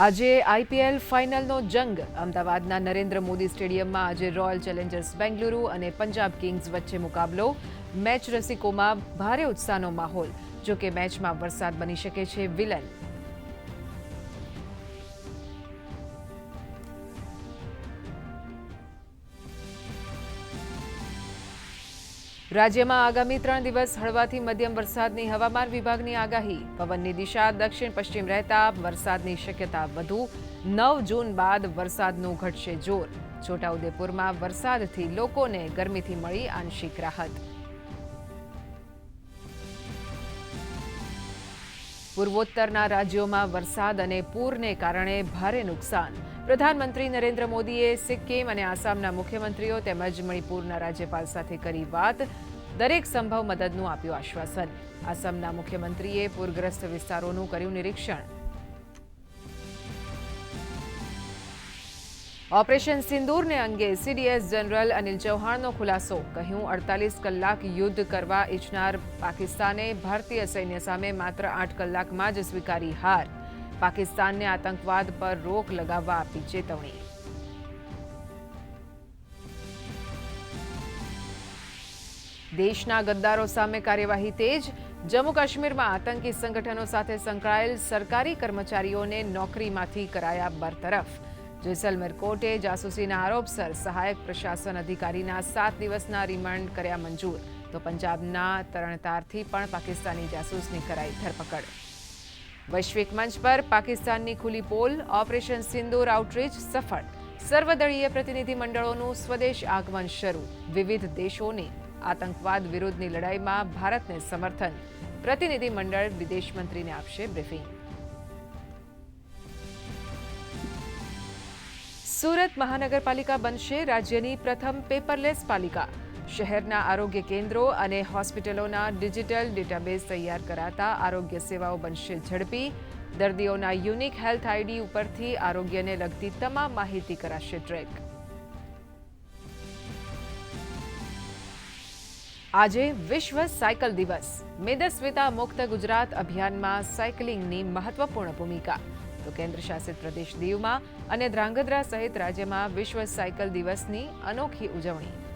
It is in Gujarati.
આજે આઈપીએલ ફાઇનલનો જંગ. અમદાવાદના નરેન્દ્ર મોદી સ્ટેડિયમમાં આજે રોયલ ચેલેન્જર્સ બેંગલુરુ અને પંજાબ કિંગ્સ વચ્ચે મુકાબલો. મેચ રસિકોમાં ભારે ઉત્સાહનો માહોલ. જોકે મેચમાં વરસાદ બની શકે છે વિલન. રાજ્યમાં આગામી ત્રણ દિવસ હળવાથી મધ્યમ વરસાદની હવામાન વિભાગની આગાહી. પવનની દિશા દક્ષિણ પશ્ચિમ રહેતા વરસાદની શક્યતા વધુ. નવ જૂન બાદ વરસાદનું ઘટશે જોર. છોટાઉદેપુરમાં વરસાદથી લોકોને ગરમીથી મળી આંશિક રાહત. પૂર્વોત્તરના રાજ્યોમાં વરસાદ અને પૂરને કારણે ભારે નુકસાન. પ્રધાનમંત્રી નરેન્દ્ર મોદીએ સિક્કિમ અને આસામના મુખ્યમંત્રીઓ તેમજ મણિપુરના રાજ્યપાલ સાથે કરી વાત. દરેક સંભવ મદદનું આપ્યું આશ્વાસન. આસામના મુખ્યમંત્રીએ પૂરગ્રસ્ત વિસ્તારોનું કર્યું નિરીક્ષણ. ઓપરેશન સિંદૂરને અંગે સીડીએસ જનરલ અનિલ ચૌહાણનો ખુલાસો. કહ્યું, અડતાલીસ કલાક યુદ્ધ કરવા ઈચ્છનાર પાકિસ્તાને ભારતીય સૈન્ય સામે માત્ર આઠ કલાકમાં જ સ્વીકારી હાર. પાકિસ્તાનને આતંકવાદ પર રોક લગાવવા આપી ચેતવણી. દેશના ગદ્દારો સામે કાર્યવાહી તેજ. જમ્મુ કાશ્મીરમાં આતંકી સંગઠનો સાથે સંકળાયેલ સરકારી કર્મચારીઓને નોકરીમાંથી કરાયા બરતરફ. જેસલમેર કોર્ટે જાસૂસીના આરોપસર સહાયક પ્રશાસન અધિકારીના સાત દિવસના રિમાન્ડ કર્યા મંજૂર. તો પંજાબના તરણતારથી પણ પાકિસ્તાની જાસૂસની કરાઈ ધરપકડ. વૈશ્વિક મંચ પર પાકિસ્તાનની ખુલ્લી પોલ, ઓપરેશન સિંદૂર આઉટરીચ સફળ. સર્વદળીય પ્રતિનિધિ મંડળોનું સ્વદેશ આગમન શરૂ. વિવિધ દેશોની આતંકવાદ વિરુદ્ધની લડાઈમાં ભારતને સમર્થન. પ્રતિનિધિ મંડળ વિદેશ મંત્રીને આપશે બ્રીફિંગ સુરત મહાનગરપાલિકા બનશે રાજ્યની પ્રથમ પેપરલેસ પાલિકા. શહેરના આરોગ્ય કેન્દ્રો અને હોસ્પિટલોના ડિજિટલ ડેટાબેઝ તૈયાર કરાતા આરોગ્ય સેવાઓ બનશે ઝડપી. દર્દીઓના યુનિક હેલ્થ આઈડી ઉપરથી આરોગ્યને લગતી તમામ માહિતી કરાશે ટ્રેક. આજે વિશ્વ સાયકલ દિવસ. મેદસ્વિતા મુક્ત ગુજરાત અભિયાનમાં સાયકલિંગની મહત્વપૂર્ણ ભૂમિકા. તો કેન્દ્ર શાસિત પ્રદેશ દીવમાં અને ધ્રાંગધ્રા સહિત રાજ્યમાં વિશ્વ સાયકલ દિવસની અનોખી ઉજવણી.